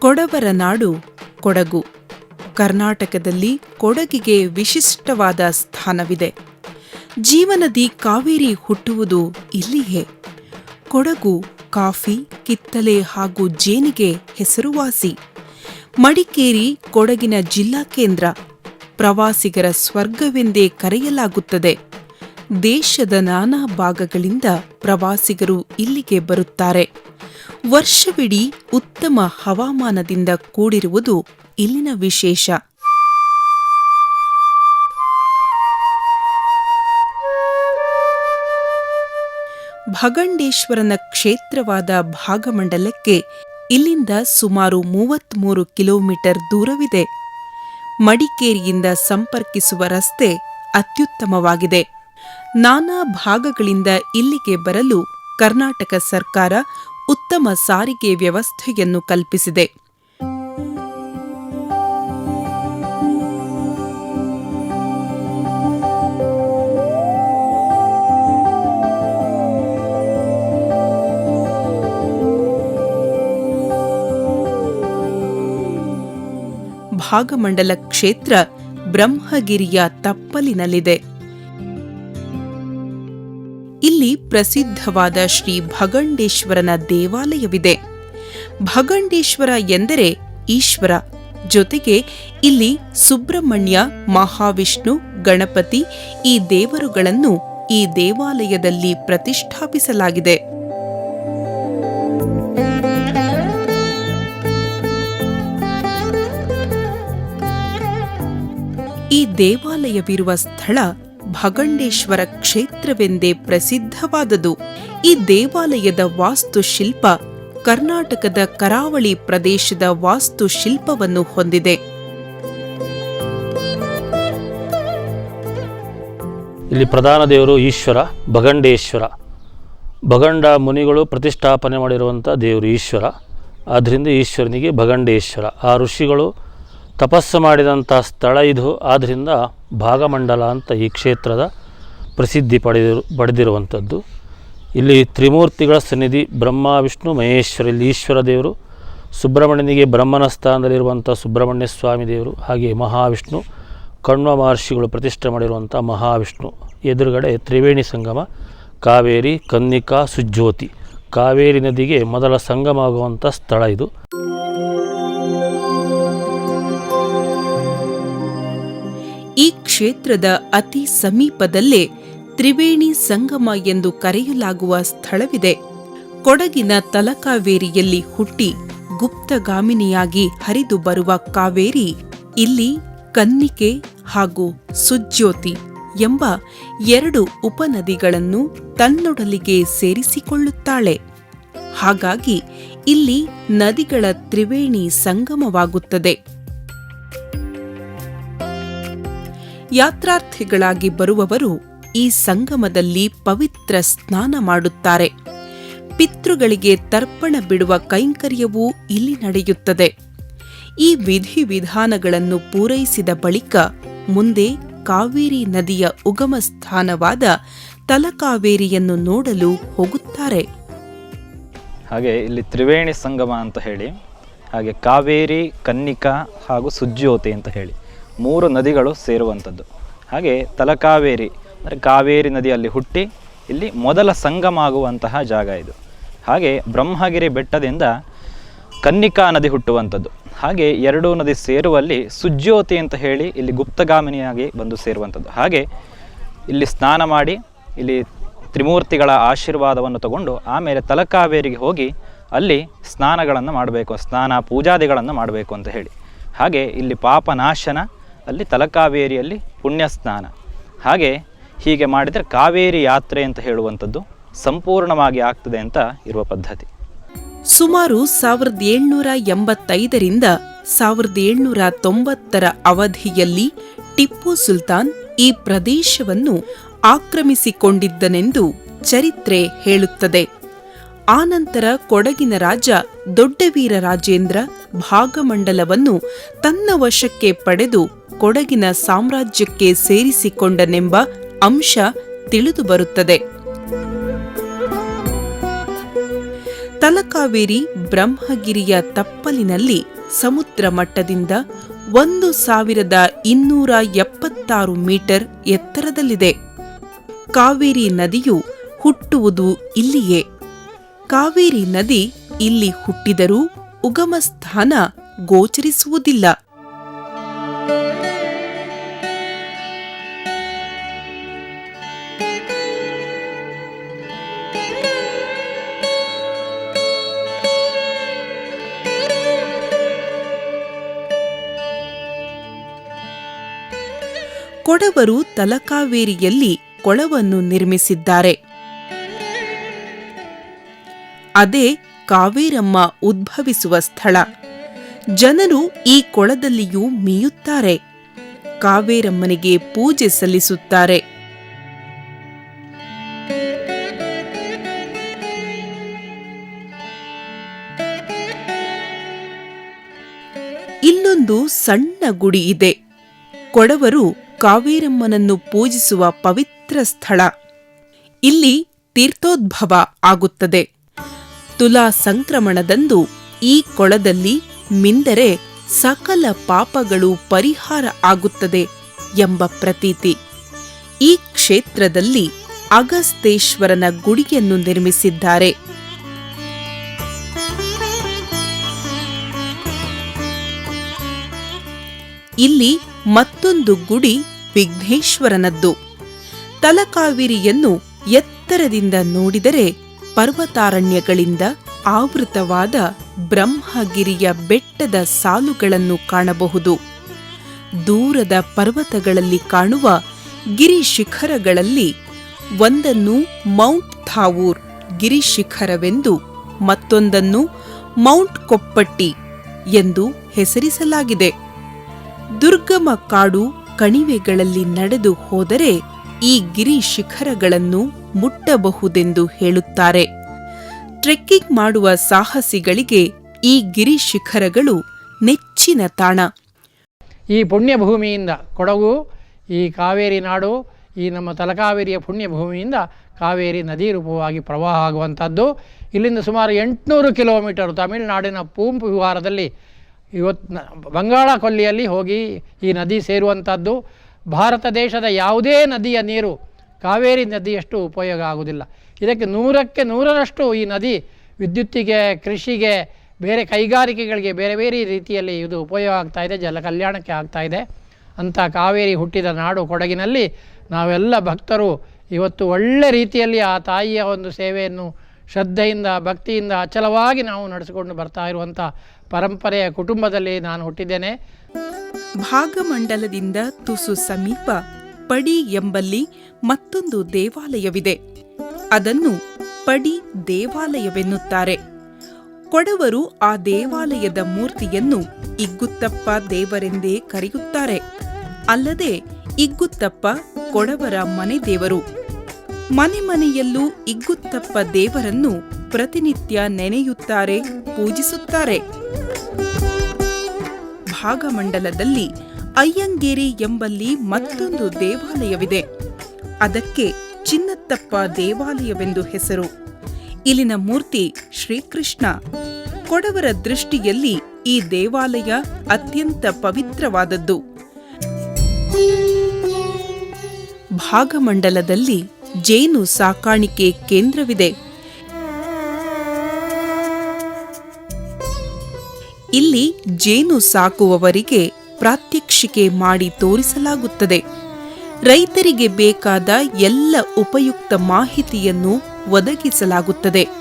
ಕೊಡವರ ನಾಡು ಕೊಡಗು. ಕರ್ನಾಟಕದಲ್ಲಿ ಕೊಡಗಿಗೆ ವಿಶಿಷ್ಟವಾದ ಸ್ಥಾನವಿದೆ. ಜೀವನದಿ ಕಾವೇರಿ ಹುಟ್ಟುವುದು ಇಲ್ಲಿಯೇ. ಕೊಡಗು ಕಾಫಿ, ಕಿತ್ತಲೆ ಹಾಗೂ ಜೇನಿಗೆ ಹೆಸರುವಾಸಿ. ಮಡಿಕೇರಿ ಕೊಡಗಿನ ಜಿಲ್ಲಾ ಕೇಂದ್ರ. ಪ್ರವಾಸಿಗರ ಸ್ವರ್ಗವೆಂದೇ ಕರೆಯಲಾಗುತ್ತದೆ. ದೇಶದ ನಾನಾ ಭಾಗಗಳಿಂದ ಪ್ರವಾಸಿಗರು ಇಲ್ಲಿಗೆ ಬರುತ್ತಾರೆ. ವರ್ಷವಿಡೀ ಉತ್ತಮ ಹವಾಮಾನದಿಂದ ಕೂಡಿರುವುದು ಇಲ್ಲಿನ ವಿಶೇಷ. ಭಗಂಡೇಶ್ವರನ ಕ್ಷೇತ್ರವಾದ ಭಾಗಮಂಡಲಕ್ಕೆ ಇಲ್ಲಿಂದ ಸುಮಾರು ಮೂವತ್ಮೂರು ಕಿಲೋಮೀಟರ್ ದೂರವಿದೆ. ಮಡಿಕೇರಿಯಿಂದ ಸಂಪರ್ಕಿಸುವ ರಸ್ತೆ ಅತ್ಯುತ್ತಮವಾಗಿದೆ. ನಾನಾ ಭಾಗಗಳಿಂದ ಇಲ್ಲಿಗೆ ಬರಲು ಕರ್ನಾಟಕ ಸರ್ಕಾರ ಉತ್ತಮ ಸಾರಿಗೆ ವ್ಯವಸ್ಥೆಯನ್ನು ಕಲ್ಪಿಸಿದೆ. ಭಾಗಮಂಡಲ ಕ್ಷೇತ್ರ ಬ್ರಹ್ಮಗಿರಿಯ ತಪ್ಪಲಿನಲ್ಲಿದೆ. ಇಲ್ಲಿ ಪ್ರಸಿದ್ಧವಾದ ಶ್ರೀ ಭಗಂಡೇಶ್ವರನ ದೇವಾಲಯವಿದೆ. ಭಗಂಡೇಶ್ವರ ಎಂದರೆ ಈಶ್ವರ, ಜೊತೆಗೆ ಇಲ್ಲಿ ಸುಬ್ರಹ್ಮಣ್ಯ, ಮಹಾವಿಷ್ಣು, ಗಣಪತಿ ಈ ದೇವರುಗಳನ್ನು ಈ ದೇವಾಲಯದಲ್ಲಿ ಪ್ರತಿಷ್ಠಾಪಿಸಲಾಗಿದೆ. ಈ ದೇವಾಲಯವಿರುವ ಸ್ಥಳ ಭಗಂಡೇಶ್ವರ ಕ್ಷೇತ್ರವೆಂದೇ ಪ್ರಸಿದ್ಧವಾದದು. ಈ ದೇವಾಲಯದ ವಾಸ್ತುಶಿಲ್ಪ ಕರ್ನಾಟಕದ ಕರಾವಳಿ ಪ್ರದೇಶದ ವಾಸ್ತುಶಿಲ್ಪವನ್ನು ಹೊಂದಿದೆ. ಇಲ್ಲಿ ಪ್ರಧಾನ ದೇವರು ಈಶ್ವರ, ಭಗಂಡೇಶ್ವರ. ಭಗಂಡ ಮುನಿಗಳು ಪ್ರತಿಷ್ಠಾಪನೆ ಮಾಡಿರುವಂಥ ದೇವರು ಈಶ್ವರ. ಆದ್ದರಿಂದ ಈಶ್ವರನಿಗೆ ಭಗಂಡೇಶ್ವರ. ಆ ಋಷಿಗಳು ತಪಸ್ಸು ಮಾಡಿದಂಥ ಸ್ಥಳ ಇದು. ಆದ್ದರಿಂದ ಭಾಗಮಂಡಲ ಅಂತ ಈ ಕ್ಷೇತ್ರದ ಪ್ರಸಿದ್ಧಿ ಪಡೆದಿರು, ಪಡೆದಿರುವಂಥದ್ದು. ಇಲ್ಲಿ ತ್ರಿಮೂರ್ತಿಗಳ ಸನ್ನಿಧಿ ಬ್ರಹ್ಮ, ವಿಷ್ಣು, ಮಹೇಶ್ವರ, ಇಲ್ಲಿ ಈಶ್ವರ ದೇವರು, ಸುಬ್ರಹ್ಮಣ್ಯನಿಗೆ ಬ್ರಹ್ಮನ ಸ್ಥಾನದಲ್ಲಿರುವಂಥ ಸುಬ್ರಹ್ಮಣ್ಯ ಸ್ವಾಮಿ ದೇವರು, ಹಾಗೆ ಮಹಾವಿಷ್ಣು, ಕಣ್ವ ಮಹರ್ಷಿಗಳು ಪ್ರತಿಷ್ಠೆ ಮಾಡಿರುವಂಥ ಮಹಾವಿಷ್ಣು. ಎದುರುಗಡೆ ತ್ರಿವೇಣಿ ಸಂಗಮ, ಕಾವೇರಿ, ಕನ್ನಿಕಾ, ಸುಜ್ಯೋತಿ. ಕಾವೇರಿ ನದಿಗೆ ಮೊದಲ ಸಂಗಮ ಆಗುವಂಥ ಸ್ಥಳ ಇದು. ಈ ಕ್ಷೇತ್ರದ ಅತಿ ಸಮೀಪದಲ್ಲೇ ತ್ರಿವೇಣಿ ಸಂಗಮ ಎಂದು ಕರೆಯಲಾಗುವ ಸ್ಥಳವಿದೆ. ಕೊಡಗಿನ ತಲಕಾವೇರಿಯಲ್ಲಿ ಹುಟ್ಟಿ ಗುಪ್ತಗಾಮಿನಿಯಾಗಿ ಹರಿದು ಬರುವ ಕಾವೇರಿ ಇಲ್ಲಿ ಕನ್ನಿಕೆ ಹಾಗೂ ಸುಜ್ಯೋತಿ ಎಂಬ ಎರಡು ಉಪನದಿಗಳನ್ನು ತನ್ನೊಡಲಿಗೆ ಸೇರಿಸಿಕೊಳ್ಳುತ್ತಾಳೆ. ಹಾಗಾಗಿ ಇಲ್ಲಿ ನದಿಗಳ ತ್ರಿವೇಣಿ ಸಂಗಮವಾಗುತ್ತದೆ. ಯಾತ್ರಾರ್ಥಿಗಳಾಗಿ ಬರುವವರು ಈ ಸಂಗಮದಲ್ಲಿ ಪವಿತ್ರ ಸ್ನಾನ ಮಾಡುತ್ತಾರೆ. ಪಿತೃಗಳಿಗೆ ತರ್ಪಣ ಬಿಡುವ ಕೈಂಕರ್ಯವೂ ಇಲ್ಲಿ ನಡೆಯುತ್ತದೆ. ಈ ವಿಧಿವಿಧಾನಗಳನ್ನು ಪೂರೈಸಿದ ಬಳಿಕ ಮುಂದೆ ಕಾವೇರಿ ನದಿಯ ಉಗಮ ಸ್ಥಾನವಾದ ತಲಕಾವೇರಿಯನ್ನು ನೋಡಲು ಹೋಗುತ್ತಾರೆ. ಹಾಗೆ ಇಲ್ಲಿ ತ್ರಿವೇಣಿ ಸಂಗಮ ಅಂತ ಹೇಳಿ, ಹಾಗೆ ಕಾವೇರಿ, ಕನ್ನಿಕಾ ಹಾಗೂ ಸುಜ್ಯೋತಿ ಅಂತ ಹೇಳಿ. ಮೂರು ನದಿಗಳು ಸೇರುವಂಥದ್ದು. ಹಾಗೆ ತಲಕಾವೇರಿ, ಅಂದರೆ ಕಾವೇರಿ ನದಿಯಲ್ಲಿ ಹುಟ್ಟಿ ಇಲ್ಲಿ ಮೊದಲ ಸಂಗಮ ಆಗುವಂತಹ ಜಾಗ ಇದು. ಹಾಗೆ ಬ್ರಹ್ಮಗಿರಿ ಬೆಟ್ಟದಿಂದ ಕನ್ನಿಕಾ ನದಿ ಹುಟ್ಟುವಂಥದ್ದು. ಹಾಗೆ ಎರಡೂ ನದಿ ಸೇರುವಲ್ಲಿ ಸುಜ್ಯೋತಿ ಅಂತ ಹೇಳಿ ಇಲ್ಲಿ ಗುಪ್ತಗಾಮಿನಿಯಾಗಿ ಬಂದು ಸೇರುವಂಥದ್ದು. ಹಾಗೆ ಇಲ್ಲಿ ಸ್ನಾನ ಮಾಡಿ ಇಲ್ಲಿ ತ್ರಿಮೂರ್ತಿಗಳ ಆಶೀರ್ವಾದವನ್ನು ತಗೊಂಡು ಆಮೇಲೆ ತಲಕಾವೇರಿಗೆ ಹೋಗಿ ಅಲ್ಲಿ ಸ್ನಾನಗಳನ್ನು ಮಾಡಬೇಕು, ಸ್ನಾನ ಪೂಜಾದಿಗಳನ್ನು ಮಾಡಬೇಕು ಅಂತ ಹೇಳಿ. ಹಾಗೆ ಇಲ್ಲಿ ಪಾಪನಾಶನ ಅಲ್ಲಿ ತಲಕಾವೇರಿಯಲ್ಲಿ ಪುಣ್ಯ ಸ್ನಾನ ಹಾಗೆ ಹೀಗೆ ಮಾಡಿದರೆ ಕಾವೇರಿ ಯಾತ್ರೆ ಅಂತ ಹೇಳುವಂಥದ್ದು ಸಂಪೂರ್ಣವಾಗಿ ಆಗ್ತದೆ ಅಂತ ಇರುವ ಪದ್ಧತಿ. ಸುಮಾರು ಸಾವಿರದ ಏಳ್ನೂರ ಎಂಬತ್ತೈದರಿಂದ ಸಾವಿರದ ಏಳ್ನೂರ ತೊಂಬತ್ತರ ಅವಧಿಯಲ್ಲಿ ಟಿಪ್ಪು ಸುಲ್ತಾನ್ ಈ ಪ್ರದೇಶವನ್ನು ಆಕ್ರಮಿಸಿಕೊಂಡಿದ್ದನೆಂದು ಚರಿತ್ರೆ ಹೇಳುತ್ತದೆ. ಆನಂತರ ಕೊಡಗಿನ ರಾಜ ದೊಡ್ಡವೀರ ರಾಜೇಂದ್ರ ಭಾಗಮಂಡಲವನ್ನು ತನ್ನ ವಶಕ್ಕೆ ಪಡೆದು ಕೊಡಗಿನ ಸಾಮ್ರಾಜ್ಯಕ್ಕೆ ಸೇರಿಸಿಕೊಂಡನೆಂಬ ಅಂಶ ತಿಳಿದುಬರುತ್ತದೆ ತಲಕಾವೇರಿ ಬ್ರಹ್ಮಗಿರಿಯ ತಪ್ಪಲಿನಲ್ಲಿ ಸಮುದ್ರ ಮಟ್ಟದಿಂದ ಒಂದು ಸಾವಿರದ ಇನ್ನೂರ ಎಪ್ಪತ್ತಾರು ಮೀಟರ್ ಎತ್ತರದಲ್ಲಿದೆ. ಕಾವೇರಿ ನದಿಯು ಹುಟ್ಟುವುದು ಇಲ್ಲಿಯೇ. ಕಾವೇರಿ ನದಿ ಇಲ್ಲಿ ಹುಟ್ಟಿದರೂ ಉಗಮ ಸ್ಥಾನ ಗೋಚರಿಸುವುದಿಲ್ಲ. ಕೊಡವರು ತಲಕಾವೇರಿಯಲ್ಲಿ ಕೊಳವನ್ನು ನಿರ್ಮಿಸಿದ್ದಾರೆ. ಅದೇ ಕಾವೇರಮ್ಮ ಉದ್ಭವಿಸುವ ಸ್ಥಳ. ಜನರು ಈ ಕೊಳದಲ್ಲಿಯೂ ಮೀಯುತ್ತಾರೆ. ಕಾವೇರಮ್ಮನಿಗೆ ಪೂಜೆ ಸಲ್ಲಿಸುತ್ತಾರೆ. ಇಲ್ಲೊಂದು ಸಣ್ಣ ಗುಡಿ ಇದೆ. ಕೊಡವರು ಕಾವೇರಮ್ಮನನ್ನು ಪೂಜಿಸುವ ಪವಿತ್ರ ಸ್ಥಳ. ಇಲ್ಲಿ ತೀರ್ಥೋದ್ಭವ ಆಗುತ್ತದೆ. ತುಲಾ ಸಂಕ್ರಮಣದಂದು ಈ ಕೊಳದಲ್ಲಿ ಮಿಂದರೆ ಸಕಲ ಪಾಪಗಳು ಪರಿಹಾರ ಆಗುತ್ತದೆ ಎಂಬ ಪ್ರತೀತಿ. ಈ ಕ್ಷೇತ್ರದಲ್ಲಿ ಅಗಸ್ತೇಶ್ವರನ ಗುಡಿಯನ್ನು ನಿರ್ಮಿಸಿದ್ದಾರೆ. ಇಲ್ಲಿ ಮತ್ತೊಂದು ಗುಡಿ ವಿಘ್ನೇಶ್ವರನದ್ದು. ತಲಕಾವೇರಿಯನ್ನು ಎತ್ತರದಿಂದ ನೋಡಿದರೆ ಪರ್ವತಾರಣ್ಯಗಳಿಂದ ಆವೃತವಾದ ಬ್ರಹ್ಮಗಿರಿಯ ಬೆಟ್ಟದ ಸಾಲುಗಳನ್ನು ಕಾಣಬಹುದು. ದೂರದ ಪರ್ವತಗಳಲ್ಲಿ ಕಾಣುವ ಗಿರಿ ಶಿಖರಗಳಲ್ಲಿ ಒಂದನ್ನು ಮೌಂಟ್ ಥಾವೂರ್ ಗಿರಿ ಶಿಖರವೆಂದು, ಮತ್ತೊಂದನ್ನು ಮೌಂಟ್ ಕೊಪ್ಪಟ್ಟಿ ಎಂದು ಹೆಸರಿಸಲಾಗಿದೆ. ದುರ್ಗಮ ಕಾಡು ಕಣಿವೆಗಳಲ್ಲಿ ನಡೆದು ಹೋದರೆ ಈ ಗಿರಿ ಶಿಖರಗಳನ್ನು ಮುಟ್ಟಬಹುದೆಂದು ಹೇಳುತ್ತಾರೆ. ಟ್ರೆಕ್ಕಿಂಗ್ ಮಾಡುವ ಸಾಹಸಿಗಳಿಗೆ ಈ ಗಿರಿ ಶಿಖರಗಳು ನೆಚ್ಚಿನ ತಾಣ. ಈ ಪುಣ್ಯ ಭೂಮಿಯಿಂದ ಕೊಡಗು, ಈ ಕಾವೇರಿ ನಾಡು, ಈ ನಮ್ಮ ತಲಕಾವೇರಿಯ ಪುಣ್ಯ ಭೂಮಿಯಿಂದ ಕಾವೇರಿ ನದಿ ರೂಪವಾಗಿ ಪ್ರವಾಹ ಆಗುವಂಥದ್ದು. ಇಲ್ಲಿಂದ ಸುಮಾರು ಎಂಟುನೂರು ಕಿಲೋಮೀಟರ್ ತಮಿಳುನಾಡಿನ ಪೂಂಪು ವಿಹಾರದಲ್ಲಿ ಇವತ್ತು ಬಂಗಾಳ ಕೊಲ್ಲಿಯಲ್ಲಿ ಹೋಗಿ ಈ ನದಿ ಸೇರುವಂಥದ್ದು. ಭಾರತ ದೇಶದ ಯಾವುದೇ ನದಿಯ ನೀರು ಕಾವೇರಿ ನದಿಯಷ್ಟು ಉಪಯೋಗ ಆಗುವುದಿಲ್ಲ ಇದಕ್ಕೆ ನೂರಕ್ಕೆ ನೂರರಷ್ಟು ಈ ನದಿ ವಿದ್ಯುತ್ತಿಗೆ, ಕೃಷಿಗೆ, ಬೇರೆ ಕೈಗಾರಿಕೆಗಳಿಗೆ ಬೇರೆ ಬೇರೆ ರೀತಿಯಲ್ಲಿ ಇದು ಉಪಯೋಗ ಆಗ್ತಾ ಇದೆ, ಜಲ ಕಲ್ಯಾಣಕ್ಕೆ ಆಗ್ತಾ ಇದೆ. ಅಂಥ ಕಾವೇರಿ ಹುಟ್ಟಿದ ನಾಡು ಕೊಡಗಿನಲ್ಲಿ ನಾವೆಲ್ಲ ಭಕ್ತರು ಇವತ್ತು ಒಳ್ಳೆ ರೀತಿಯಲ್ಲಿ ಆ ತಾಯಿಯ ಒಂದು ಸೇವೆಯನ್ನು ಶ್ರದ್ಧೆಯಿಂದ, ಭಕ್ತಿಯಿಂದ ಅಚಲವಾಗಿ ನಾವು ನಡೆಸಿಕೊಂಡು ಬರ್ತಾ ಇರುವಂಥ ಪರಂಪರೆಯ ಕುಟುಂಬದಲ್ಲಿ ನಾನು ಹುಟ್ಟಿದ್ದೇನೆ. ಭಾಗಮಂಡಲದಿಂದ ತುಸು ಸಮೀಪ ಪಡಿ ಎಂಬಲ್ಲಿ ಮತ್ತೊಂದು ದೇವಾಲಯವಿದೆ. ಅದನ್ನು ಪಡಿ ದೇವಾಲಯವೆನ್ನುತ್ತಾರೆ. ಕೊಡವರು ಆ ದೇವಾಲಯದ ಮೂರ್ತಿಯನ್ನು ಇಗ್ಗುತ್ತಪ್ಪ ದೇವರೆಂದೇ ಕರೆಯುತ್ತಾರೆ. ಅಲ್ಲದೆ ಇಗ್ಗುತ್ತಪ್ಪ ಕೊಡವರ ಮನೆ ದೇವರು. ಮನೆ ಮನೆಯಲ್ಲೂ ಇಗ್ಗುತ್ತಪ್ಪ ದೇವರನ್ನು ಪ್ರತಿನಿತ್ಯ ನೆನೆಯುತ್ತಾರೆ, ಪೂಜಿಸುತ್ತಾರೆ. ಭಾಗಮಂಡಲದಲ್ಲಿ ಅಯ್ಯಂಗೇರಿ ಎಂಬಲ್ಲಿ ಮತ್ತೊಂದು ದೇವಾಲಯವಿದೆ. ಅದಕ್ಕೆ ಚಿನ್ನತ್ತಪ್ಪ ದೇವಾಲಯವೆಂದು ಹೆಸರು. ಇಲ್ಲಿನ ಮೂರ್ತಿ ಶ್ರೀಕೃಷ್ಣ. ಕೊಡವರ ದೃಷ್ಟಿಯಲ್ಲಿ ಈ ದೇವಾಲಯ ಅತ್ಯಂತ ಪವಿತ್ರವಾದದ್ದು. ಭಾಗಮಂಡಲದಲ್ಲಿ ಜೇನು ಸಾಕಾಣಿಕೆ ಕೇಂದ್ರವಿದೆ. ಇಲ್ಲಿ ಜೇನು ಸಾಕುವವರಿಗೆ ಪ್ರಾತ್ಯಕ್ಷಿಕೆ ಮಾಡಿ ತೋರಿಸಲಾಗುತ್ತದೆ. ರೈತರಿಗೆ ಬೇಕಾದ ಎಲ್ಲ ಉಪಯುಕ್ತ ಮಾಹಿತಿಯನ್ನು ಒದಗಿಸಲಾಗುತ್ತದೆ.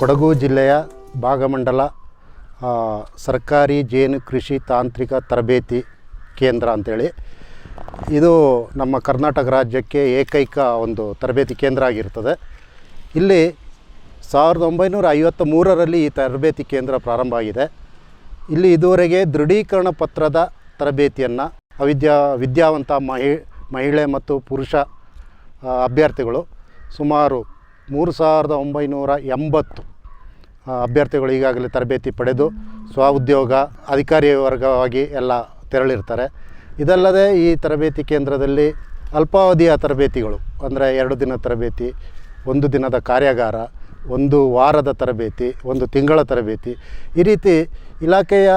ಕೊಡಗು ಜಿಲ್ಲೆಯ ಭಾಗಮಂಡಲ ಸರ್ಕಾರಿ ಜೇನು ಕೃಷಿ ತಾಂತ್ರಿಕ ತರಬೇತಿ ಕೇಂದ್ರ ಅಂತೇಳಿ. ಇದು ನಮ್ಮ ಕರ್ನಾಟಕ ರಾಜ್ಯಕ್ಕೆ ಏಕೈಕ ಒಂದು ತರಬೇತಿ ಕೇಂದ್ರ ಆಗಿರ್ತದೆ. ಇಲ್ಲಿ ಸಾವಿರದ ಒಂಬೈನೂರ ಐವತ್ತ ಮೂರರಲ್ಲಿ ಈ ತರಬೇತಿ ಕೇಂದ್ರ ಪ್ರಾರಂಭ ಆಗಿದೆ. ಇಲ್ಲಿ ಇದುವರೆಗೆ ದೃಢೀಕರಣ ಪತ್ರದ ತರಬೇತಿಯನ್ನು ಅವಿದ್ಯಾ, ವಿದ್ಯಾವಂತ ಮಹಿ, ಮಹಿಳೆ ಮತ್ತು ಪುರುಷ ಅಭ್ಯರ್ಥಿಗಳು ಸುಮಾರು ಮೂರು ಸಾವಿರದ ಒಂಬೈನೂರ ಎಂಬತ್ತು. ಅಭ್ಯರ್ಥಿಗಳು ಈಗಾಗಲೇ ತರಬೇತಿ ಪಡೆದು ಸ್ವಉದ್ಯೋಗ, ಅಧಿಕಾರಿ ವರ್ಗವಾಗಿ ಎಲ್ಲ ತೆರಳಿರ್ತಾರೆ. ಇದಲ್ಲದೆ ಈ ತರಬೇತಿ ಕೇಂದ್ರದಲ್ಲಿ ಅಲ್ಪಾವಧಿಯ ತರಬೇತಿಗಳು, ಅಂದರೆ ಎರಡು ದಿನ ತರಬೇತಿ, ಒಂದು ದಿನದ ಕಾರ್ಯಾಗಾರ, ಒಂದು ವಾರದ ತರಬೇತಿ, ಒಂದು ತಿಂಗಳ ತರಬೇತಿ. ಈ ರೀತಿ ಇಲಾಖೆಯ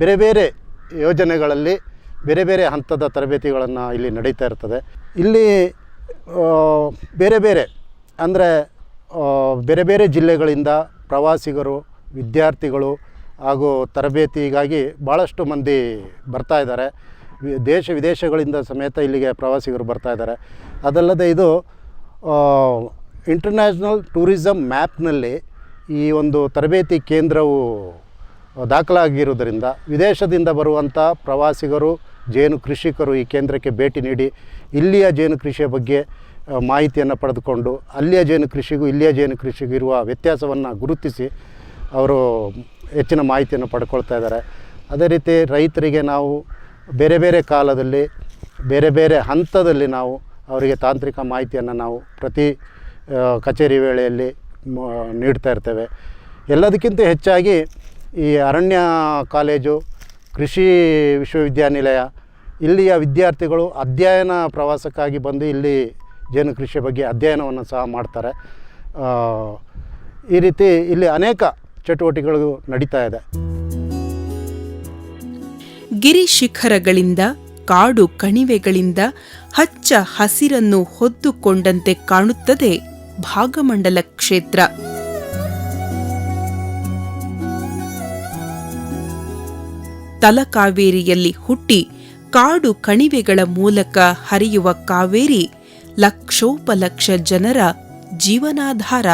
ಬೇರೆ ಬೇರೆ ಯೋಜನೆಗಳಲ್ಲಿ ಬೇರೆ ಬೇರೆ ಹಂತದ ತರಬೇತಿಗಳನ್ನು ಇಲ್ಲಿ ನಡೀತಾ ಇರ್ತದೆ. ಇಲ್ಲಿ ಬೇರೆ ಬೇರೆ ಅಂದರೆ ಬೇರೆ ಬೇರೆ ಜಿಲ್ಲೆಗಳಿಂದ ಪ್ರವಾಸಿಗರು, ವಿದ್ಯಾರ್ಥಿಗಳು ಹಾಗೂ ತರಬೇತಿಗಾಗಿ ಭಾಳಷ್ಟು ಮಂದಿ ಬರ್ತಾ ಇದ್ದಾರೆ. ದೇಶ ವಿದೇಶಗಳಿಂದ ಸಮೇತ ಇಲ್ಲಿಗೆ ಪ್ರವಾಸಿಗರು ಬರ್ತಾ ಇದ್ದಾರೆ. ಅದಲ್ಲದೆ ಇದು ಇಂಟರ್ನ್ಯಾಷನಲ್ ಟೂರಿಸಮ್ ಮ್ಯಾಪ್ನಲ್ಲಿ ಈ ಒಂದು ತರಬೇತಿ ಕೇಂದ್ರವು ದಾಖಲಾಗಿರುವುದರಿಂದ ವಿದೇಶದಿಂದ ಬರುವಂಥ ಪ್ರವಾಸಿಗರು, ಜೇನು ಕೃಷಿಕರು ಈ ಕೇಂದ್ರಕ್ಕೆ ಭೇಟಿ ನೀಡಿ, ಇಲ್ಲಿಯ ಜೇನು ಕೃಷಿಯ ಬಗ್ಗೆ ಮಾಹಿತಿಯನ್ನು ಪಡೆದುಕೊಂಡು ಅಲ್ಲಿಯ ಜೇನು ಕೃಷಿಗೂ ಇಲ್ಲಿಯ ಜೇನು ಕೃಷಿಗೂ ಇರುವ ವ್ಯತ್ಯಾಸವನ್ನು ಗುರುತಿಸಿ ಅವರು ಹೆಚ್ಚಿನ ಮಾಹಿತಿಯನ್ನು ಪಡ್ಕೊಳ್ತಾ ಇದ್ದಾರೆ. ಅದೇ ರೀತಿ ರೈತರಿಗೆ ನಾವು ಬೇರೆ ಬೇರೆ ಕಾಲದಲ್ಲಿ, ಬೇರೆ ಬೇರೆ ಹಂತದಲ್ಲಿ ನಾವು ಅವರಿಗೆ ತಾಂತ್ರಿಕ ಮಾಹಿತಿಯನ್ನು ನಾವು ಪ್ರತಿ ಕಚೇರಿ ವೇಳೆಯಲ್ಲಿ ನೀಡ್ತಾ ಇರ್ತೇವೆ. ಎಲ್ಲದಕ್ಕಿಂತ ಹೆಚ್ಚಾಗಿ ಈ ಅರಣ್ಯ ಕಾಲೇಜು, ಕೃಷಿ ವಿಶ್ವವಿದ್ಯಾನಿಲಯ, ಇಲ್ಲಿಯ ವಿದ್ಯಾರ್ಥಿಗಳು ಅಧ್ಯಯನ ಪ್ರವಾಸಕ್ಕಾಗಿ ಬಂದು ಇಲ್ಲಿ ಜೇನು ಕೃಷಿಯ ಬಗ್ಗೆ ಅಧ್ಯಯನವನ್ನು ಸಹ ಮಾಡ್ತಾರೆ. ಈ ರೀತಿ ಇಲ್ಲಿ ಅನೇಕ ಚಟುವಟಿಕೆಗಳು ನಡೀತಾ ಇದೆ. ಗಿರಿ ಶಿಖರಗಳಿಂದ ಕಾಡು ಕಣಿವೆಗಳಿಂದ ಹಚ್ಚ ಹಸಿರನ್ನು ಹೊದ್ದುಕೊಂಡಂತೆ ಕಾಣುತ್ತದೆ ಭಾಗಮಂಡಲ ಕ್ಷೇತ್ರ. ತಲಕಾವೇರಿಯಲ್ಲಿ ಹುಟ್ಟಿ ಕಾಡು ಕಣಿವೆಗಳ ಮೂಲಕ ಹರಿಯುವ ಕಾವೇರಿ ಲಕ್ಷೋಪಲಕ್ಷ ಜನರ ಜೀವನಾಧಾರ.